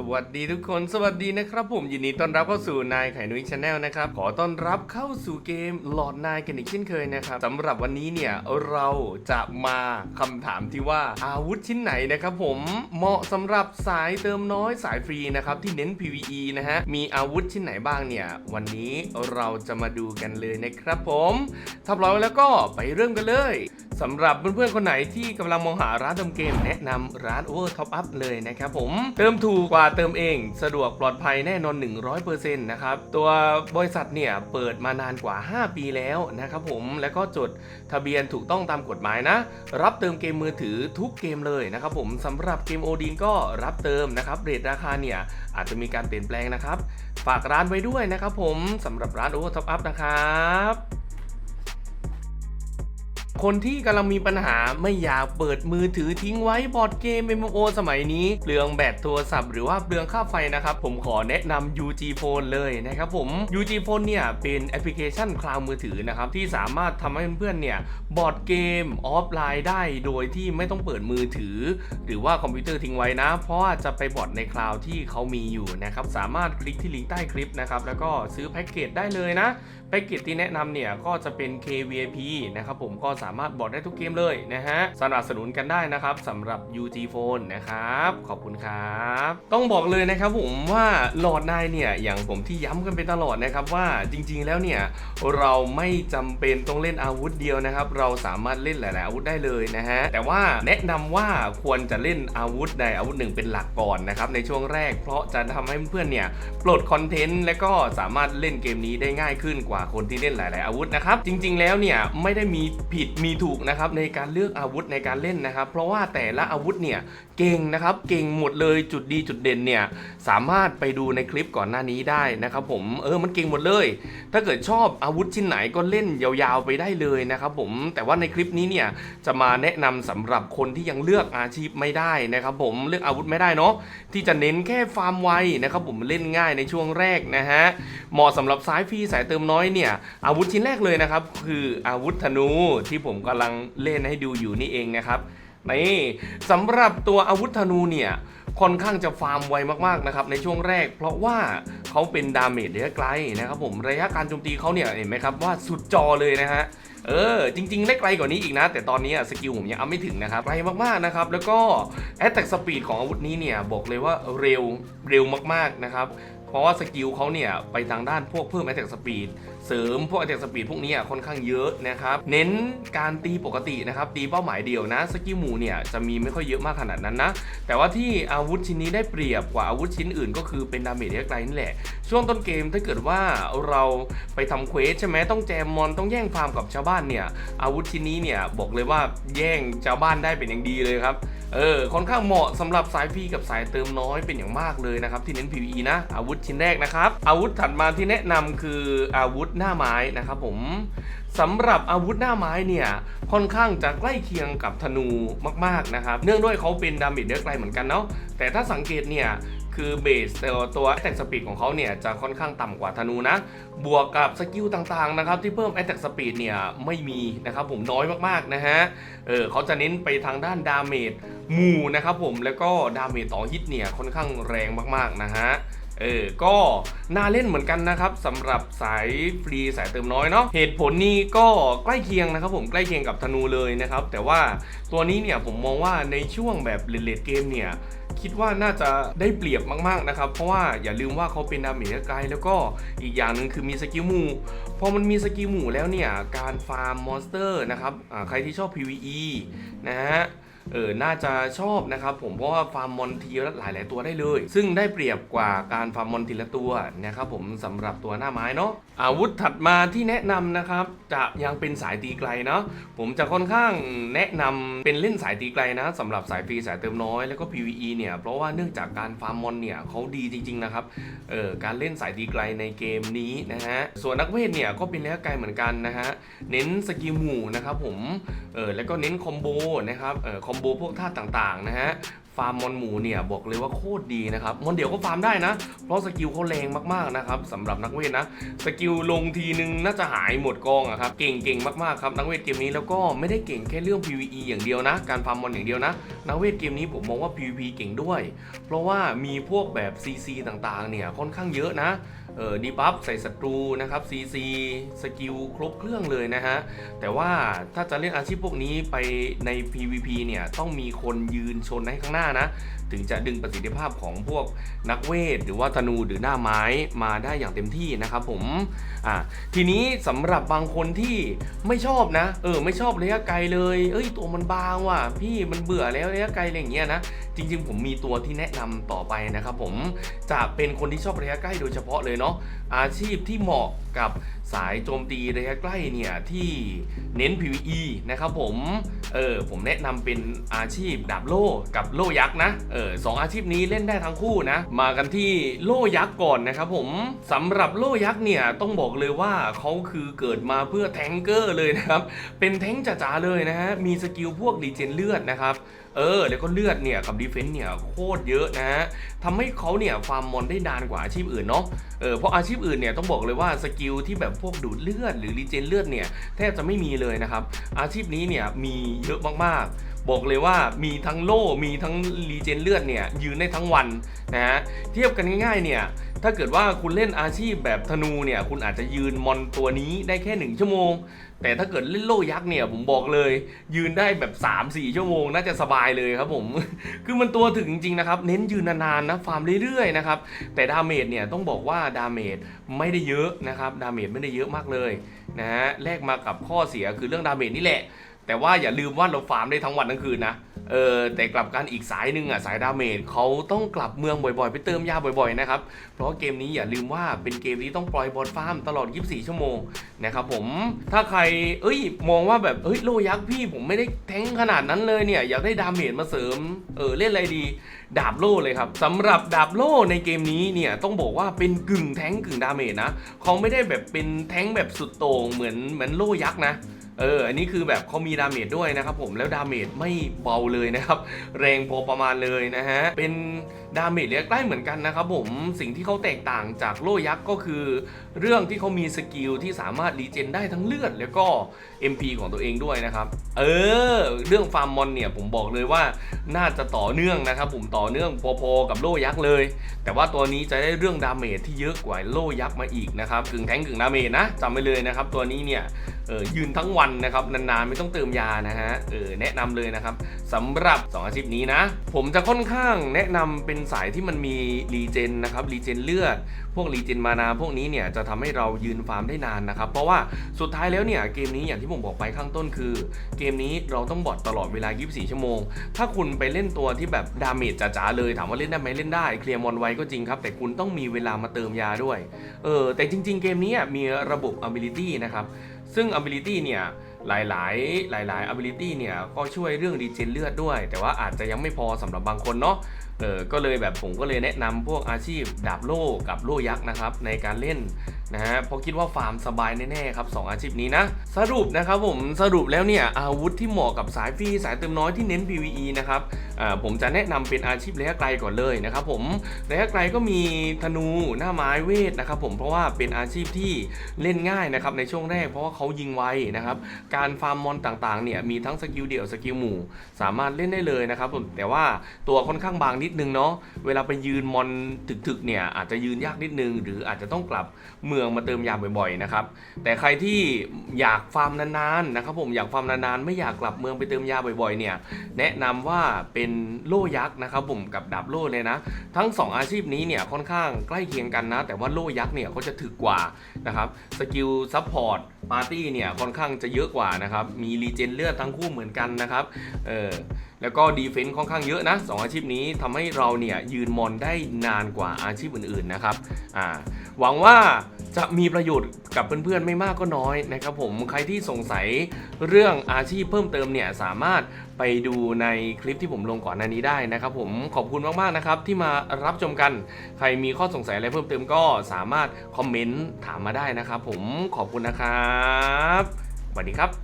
สวัสดีทุกคน สวัสดีนะครับ ผมยินดีต้อนรับเข้าสู่นายไข่นุ้ยชาแนลนะครับ ขอต้อนรับเข้าสู่เกมหลอดนายกันอีกเช่นเคยนะครับสำหรับวันนี้เนี่ยเราจะมาคำถามที่ว่าอาวุธชิ้นไหนนะครับผมเหมาะสำหรับสายเติมน้อยสายฟรีนะครับที่เน้น PVE นะฮะมีอาวุธชิ้นไหนบ้างเนี่ย วันนี้เราจะมาดูกันเลยนะครับผมถ้าพร้อมแล้วก็ไปเริ่มกันเลย สำหรับเพื่อนๆคนไหนที่กำลังมองหาร้านเติมเกม แนะนำร้าน Over Top Up เลยนะครับผม เติมถูกกว่าเติมเอง สะดวกปลอดภัยแน่นอน 100%นะครับ ตัวบริษัทเนี่ยเปิดมานานกว่า 5 ปีแล้วนะครับผมแล้วก็จดทะเบียนถูกต้องตามกฎหมายนะ รับเติมเกมมือถือทุกเกมเลยนะครับผมสำหรับเกมโอดีนก็รับเติมนะครับเรทราคาเนี่ยอาจจะมีการเปลี่ยนแปลงนะครับ ฝากร้านไว้ด้วยนะครับผมสำหรับร้าน Over Top Up นะครับ คนที่กำลังมีปัญหาไม่อยากเปิดมือถือทิ้งไว้บอร์ดเกม MMO สมัยนี้เปลืองแบตโทรศัพท์หรือว่าเปลืองค่าไฟนะครับ ผมขอแนะนำ UG Phone เลยนะครับผม UG Phone เนี่ยเป็นแอปพลิเคชันคลาวมือถือนะครับที่สามารถทำให้เพื่อนๆเนี่ยบอร์ดเกมออฟไลน์ได้โดยที่ไม่ต้องเปิดมือถือ หรือว่าคอมพิวเตอร์ทิ้งไว้นะ เพราะว่าจะไปบอร์ดในคลาวที่เขามีอยู่นะครับสามารถคลิกที่ลิงก์ใต้คลิปนะครับแล้วก็ซื้อแพ็กเกจได้เลยนะแพ็กเกจที่แนะนำเนี่ยก็จะเป็น KVIP นะครับผมก็สาามารถบอร์ดได้ทุกเกมเลยนะฮะสนับสนุนกันได้นะครับสำหรับ UG Phone นะครับ ขอบคุณครับ ต้องบอกเลยนะครับผมว่าหลอดนายเนี่ยอย่างผมที่ย้ำกันไปตลอดนะครับว่าจริงๆแล้วเนี่ยเราไม่จำเป็นต้องเล่นอาวุธเดียวนะครับ เราสามารถเล่นหลายๆอาวุธได้เลยนะฮะแต่ว่าแนะนำว่าควรจะเล่นอาวุธใดอาวุธหนึ่งเป็นหลักก่อนนะครับในช่วงแรก เพราะจะทำให้เพื่อนๆเนี่ยปลดคอนเทนต์และก็สามารถเล่นเกมนี้ได้ง่ายขึ้นกว่าคนที่เล่นหลาย ๆ อาวุธนะครับจริง ๆแล้วเนี่ยไม่ได้มีผิดมีถูกนะครับในการเลือกอาวุธในการเล่นนะครับ เพราะว่าแต่ละอาวุธเนี่ยเก่งนะครับเก่งหมดเลยจุดดีจุดเด่นเนี่ยสามารถไปดูในคลิปก่อนหน้านี้ได้นะครับผมเออมันเก่งหมดเลย ถ้าเกิดชอบอาวุธชิ้นไหนก็เล่นยาวๆไปได้เลยนะครับผมแต่ว่าในคลิปนี้เนี่ยจะมาแนะนำสำหรับคนที่ยังเลือกอาชีพไม่ได้นะครับผมเลือกอาวุธไม่ได้เนาะที่จะเน้นแค่ฟาร์มไวนะครับผมเล่นง่ายในช่วงแรกนะฮะเหมาะสำหรับสายฟรีสายเติมน้อยเนี่ยอาวุธชิ้นแรกเลยนะครับคืออาวุธธนูที่ผผมกำลังเล่นให้ดูอยู่นี่เองนะครับนี่สำหรับตัวอาวุธธนูเนี่ยค่อนข้างจะฟาร์มไวมากๆนะครับในช่วงแรก เพราะว่าเขาเป็นดาเมจระยะไกลนะครับผมระยะการโจมตีเขาเนี่ยเห็นไหมครับว่าสุดจอเลยนะฮะเออจริง ๆ ได้ไกลกว่านี้อีกนะ แต่ตอนนี้สกิลผมยังเอาไม่ถึงนะครับไกลมากๆนะครับ แล้วก็ Attack Speed ของอาวุธนี้เนี่ยบอกเลยว่าเร็วเร็วมากๆนะครับ เพราะว่าสกิลเขาเนี่ยไปทางด้านพวกเพิ่ม Attack Speed เสริมพวก Attack Speed พวกนี้ค่อนข้างเยอะนะครับ เน้นการตีปกตินะครับ ตีเป้าหมายเดียวนะ สกิลหมู่เนี่ยจะมีไม่ค่อยเยอะมากขนาดนั้นนะ แต่ว่าที่อาวุธชิ้นนี้ได้เปรียบกว่าอาวุธชิ้นอื่นก็คือเป็นดาเมจระยะไกลนี่แหละ ช่วงต้นเกมถ้าเกิดว่าเราไปทำเควสใช่ไหมต้องแจมมอนต้องแย่งฟาร์มกับชาวบ้านเนี่ยอาวุธชิ้นนี้เนี่ยบอกเลยว่าแย่งชาวบ้านได้เป็นอย่างดีเลยครับเออค่อนข้างเหมาะสำหรับสายฟรีกับสายเติมน้อยเป็นอย่างมากเลยนะครับที่เน้น PVE นะอาวุธชิ้นแรกนะครับ อาวุธถัดมาที่แนะนำคืออาวุธหน้าไม้นะครับผมสำหรับอาวุธหน้าไม้เนี่ยค่อนข้างจะใกล้เคียงกับธนูมากๆนะครับ เนื่องด้วยเขาเป็นดาเมจเนื้อไกลเหมือนกันเนาะแต่ถ้าสังเกตเนี่ยคือเบสตัวตัว attack speed ของเขาเนี่ยจะค่อนข้างต่ำกว่าธนูนะ บวกกับสกิลต่างๆนะครับที่เพิ่ม attack speed เนี่ยไม่มีนะครับผมน้อยมากๆนะฮะเออเขาจะเน้นไปทางด้านดาเมจหมู่นะครับผมแล้วก็ดาเมจต่อฮิตเนี่ยค่อนข้างแรงมากๆนะฮะ เออ ก็น่าเล่นเหมือนกันนะครับสำหรับสายฟรีสายเติมน้อยเนาะเหตุผลนี้ก็ใกล้เคียงนะครับผมใกล้เคียงกับธนูเลยนะครับ แต่ว่าตัวนี้เนี่ยผมมองว่าในช่วงแบบเลดเกมเนี่ยคิดว่าน่าจะได้เปรียบมากๆนะครับ เพราะว่าอย่าลืมว่าเขาเป็นดาเมจไกลแล้วก็อีกอย่างหนึ่งคือมีสกิลหมู่พอมันมีสกิลหมู่แล้วเนี่ยการฟาร์มมอนสเตอร์นะครับใครที่ชอบ PVE นะฮะ เออน่าจะชอบนะครับผมเพราะว่าฟาร์มมอนทีละหลายหลายตัวได้เลย ซึ่งได้เปรียบกว่าการฟาร์มมอนทีละตัวนะครับผมสำหรับตัวหน้าไม้เนาะอาวุธถัดมาที่แนะนำนะครับจะยังเป็นสายตีไกลเนาะผมจะค่อนข้างแนะนำเป็นเล่นสายตีไกลนะสำหรับสายฟรีสายเติมน้อยแล้วก็ PVE เนี่ยเพราะว่าเนื่องจากการฟาร์มมอนเนี่ยเขาดีจริงๆนะครับเออการเล่นสายตีไกลในเกมนี้นะฮะส่วนนักเวทเนี่ยก็เป็นระยะไกลเหมือนกันนะฮะเน้นสกิลหมู่นะครับผมเออแล้วก็เน้นคอมโบนะครับเออคอมโบพวกท่าตุต่างๆนะฮะฟาร์มมอนหมูเนี่ยบอกเลยว่าโคตรดีนะครับมอนเดี๋ยวก็ฟาร์มได้นะ เพราะสกิลเขาแรงมากๆนะครับสำหรับนักเวทนะ สกิลลงทีนึงน่าจะหายหมดกองอะครับเก่งเก่งมากๆครับนักเวทเกมนี้แล้วก็ไม่ได้เก่งแค่เรื่อง PVE อย่างเดียวนะ การฟาร์มมอนอย่างเดียวนะ นักเวทเกมนี้ผมมองว่า PVP เก่งด้วย เพราะว่ามีพวกแบบ CC ต่างๆเนี่ยค่อนข้างเยอะนะ เออดีบัฟใส่ศัตรูนะครับ CC สกิลครบเครื่องเลยนะฮะ แต่ว่าถ้าจะเล่นอาชีพพวกนี้ไปใน PVP เนี่ย ต้องมีคนยืนชนให้ข้างหน้านะถึงจะดึงประสิทธิภาพของพวกนักเวท หรือว่าธนูหรือหน้าไม้มาได้อย่างเต็มที่นะครับผมอะทีนี้สำหรับบางคนที่ไม่ชอบนะ เออ ไม่ชอบระยะไกลเลย เอ้ยตัวมันบางว่ะพี่มันเบื่อแล้วระยะไกลอะไรอย่างเงี้ยนะจริง ๆ ผมมีตัวที่แนะนำต่อไปนะครับผมจะเป็นคนที่ชอบระยะใกล้โดยเฉพาะเลยเนาะอาชีพที่เหมาะ กับสายโจมตีระยะใกล้เนี่ยที่เน้น PVE นะครับผม เออผมแนะนำเป็นอาชีพดาบโล่กับโล่ยักษ์นะ เออสองอาชีพนี้เล่นได้ทั้งคู่นะ มากันที่โล่ยักษ์ก่อนนะครับผมสำหรับโล่ยักษ์เนี่ยต้องบอกเลยว่าเขาคือเกิดมาเพื่อแทงเกอร์เลยนะครับ เป็นแทงจ๋าๆเลยนะฮะ มีสกิลพวกรีเจนเลือดนะครับ เออ แล้วก็เลือดเนี่ยกับดีเฟนต์เนี่ยโคตรเยอะนะฮะทำให้เขาเนี่ยฟาร์มมอนได้นานกว่าอาชีพอื่นเนาะเออเพราะอาชีพอื่นเนี่ยต้องบอกเลยว่าสกิลที่แบบพวกดูดเลือดหรือรีเจนเลือดเนี่ยแทบจะไม่มีเลยนะครับ อาชีพนี้เนี่ยมีเยอะมากๆบอกเลยว่ามีทั้งโล่ มีทั้งรีเจนเลือดเนี่ยยืนได้ทั้งวันนะฮะ เทียบกันง่ายๆเนี่ย ถ้าเกิดว่าคุณเล่นอาชีพแบบธนูเนี่ย คุณอาจจะยืนมอนตัวนี้ได้แค่ 1 ชั่วโมง แต่ถ้าเกิดเล่นโล่ยักษ์เนี่ย ผมบอกเลย ยืนได้แบบ 3-4 ชั่วโมง น่าจะสบายเลยครับผม คือมันตัวถึงจริงๆนะครับ เน้นยืนนานๆนะฟาร์มเรื่อยๆนะครับ แต่ดาเมจเนี่ยต้องบอกว่าดาเมจไม่ได้เยอะนะครับ ดาเมจไม่ได้เยอะมากเลยนะฮะแลกมากับข้อเสียคือเรื่องดาเมจนี่แหละ แต่ว่าอย่าลืมว่าเราฟาร์มได้ทั้งวันทั้งคืนนะเออแต่กลับกันอีกสายหนึ่งอะสายดาเมจเขาต้องกลับเมืองบ่อยๆ ไปเติมยาบ่อยๆนะครับเพราะเกมนี้อย่าลืมว่าเป็นเกมที่ต้องปล่อยบอลฟาร์มตลอด 24 ชั่วโมงนะครับผมถ้าใครเอ้ยมองว่าแบบเอ้ยโลยักษ์พี่ผมไม่ได้แทงขนาดนั้นเลยเนี่ยอยากได้ดาเมจมาเสริมเออเล่นอะไรดีดาบโล่เลยครับสำหรับดาบโล่ในเกมนี้เนี่ยต้องบอกว่าเป็นกึ่งแทงกึ่งดาเมจนะเขาไม่ได้แบบเป็นแทงแบบสุดโต่งเหมือนเหมือนโล่ยักษ์นะ เออ อันนี้คือแบบเขามีดาเมจด้วยนะครับผมแล้วดาเมจไม่เบาเลยนะครับแรงพอประมาณเลยนะฮะเป็นดาเมจเรียกใกล้เหมือนกันนะครับผมสิ่งที่เขาแตกต่างจากโล่ยักษ์ก็คือ เรื่องที่เขามีสกิลที่สามารถรีเจนได้ทั้งเลือด แล้วก็ MP ของตัวเองด้วยนะครับ เออ เรื่องฟาร์มมอนเนี่ยผมบอกเลยว่าน่าจะต่อเนื่องนะครับผมต่อเนื่องพอๆกับโล่ยักษ์เลย แต่ว่าตัวนี้จะได้เรื่องดาเมจที่เยอะกว่าโล่ยักษ์มาอีกนะครับกึ่งแทงกึ่งดาเมจนะจำไว้เลยนะครับตัวนี้เนี่ยเออยืนทั้งวันนะครับนานๆไม่ต้องเติมยานะฮะเออแนะนำเลยนะครับสำหรับ 2 อาชีพนี้นะ ผมจะค่อนข้างแนะนำเป็นสายที่มันมีรีเจนนะครับรีเจนเลือด พวกรีเจนมานาพวกนี้เนี่ยจะทำให้เรายืนฟาร์มได้นานนะครับ เพราะว่าสุดท้ายแล้วเนี่ยเกมนี้อย่างที่ผมบอกไปข้างต้นคือ เกมนี้เราต้องบอดตลอดเวลา 24 ชั่วโมง ถ้าคุณไปเล่นตัวที่แบบดาเมจจ๋าๆเลยถามว่าเล่นได้ไหมเล่นได้เคลียร์มอนไวก็จริงครับ แต่คุณต้องมีเวลามาเติมยาด้วยเออแต่จริง ๆ เกมนี้มีระบบ ability นะครับ ซึ่ง ability เนี่ยหลายๆ หลาย ๆ ability เนี่ยก็ช่วยเรื่องรีเจนเลือดด้วย แต่ว่าอาจจะยังไม่พอสำหรับบางคนเนาะ เออก็เลยแบบผมก็เลยแนะนำพวกอาชีพดาบโล่กับโล่ยักษ์นะครับในการเล่นนะฮะเพราะคิดว่าฟาร์มสบายแน่ๆครับสองอาชีพนี้นะ สรุปนะครับผมสรุปแล้วเนี่ยอาวุธที่เหมาะกับสายฟรีสายเติมน้อยที่เน้น PVE นะครับผมจะแนะนำเป็นอาชีพระยะไกลก่อนเลยนะครับผมระยะไกลก็มีธนูหน้าไม้เวทนะครับผมเพราะว่าเป็นอาชีพที่เล่นง่ายนะครับในช่วงแรกเพราะว่าเขายิงไวนะครับการฟาร์มมอนต่างๆเนี่ยมีทั้งสกิลเดี่ยวสกิลหมู่ สามารถเล่นได้เลยนะครับผมแต่ว่าตัวค่อนข้างบางนิดนึงเนาะเวลาไปยืนมอนถึกๆเนี่ยอาจจะยืนยากนิดนึง หรืออาจจะต้องกลับเมืองมาเติมยาบ่อยๆนะครับแต่ใครที่อยากฟาร์มนานๆนะครับผมอยากฟาร์มนานๆ ไม่อยากกลับเมืองไปเติมยาบ่อยๆเนี่ยแนะนำว่าเป็นโล่ยักษ์นะครับผมกับดาบโล่เลยนะ ทั้ง 2 อาชีพนี้เนี่ยค่อนข้างใกล้เคียงกันนะ แต่ว่าโล่ยักษ์เนี่ยเขาจะถึกกว่านะครับสกิลซัพพอร์ตปาร์ตี้เนี่ยค่อนข้างจะเยอะกว่านะครับมีรีเจนเลือดทั้งคู่เหมือนกันนะครับเออแล้วก็ดีเฟนซ์ค่อนข้างเยอะนะสองอาชีพนี้ทำให้เราเนี่ยยืนมอนได้นานกว่าอาชีพอื่นๆนะครับหวังว่าจะมีประโยชน์กับเพื่อนๆไม่มากก็น้อยนะครับผมใครที่สงสัยเรื่องอาชีพเพิ่มเติมเนี่ยสามารถไปดูในคลิปที่ผมลงก่อนหน้านี้ได้นะครับผมขอบคุณมากๆนะครับที่มารับชมกัน ใครมีข้อสงสัยอะไรเพิ่มเติมก็สามารถคอมเมนต์ถามมาได้นะครับผมขอบคุณนะครับสวัสดีครับ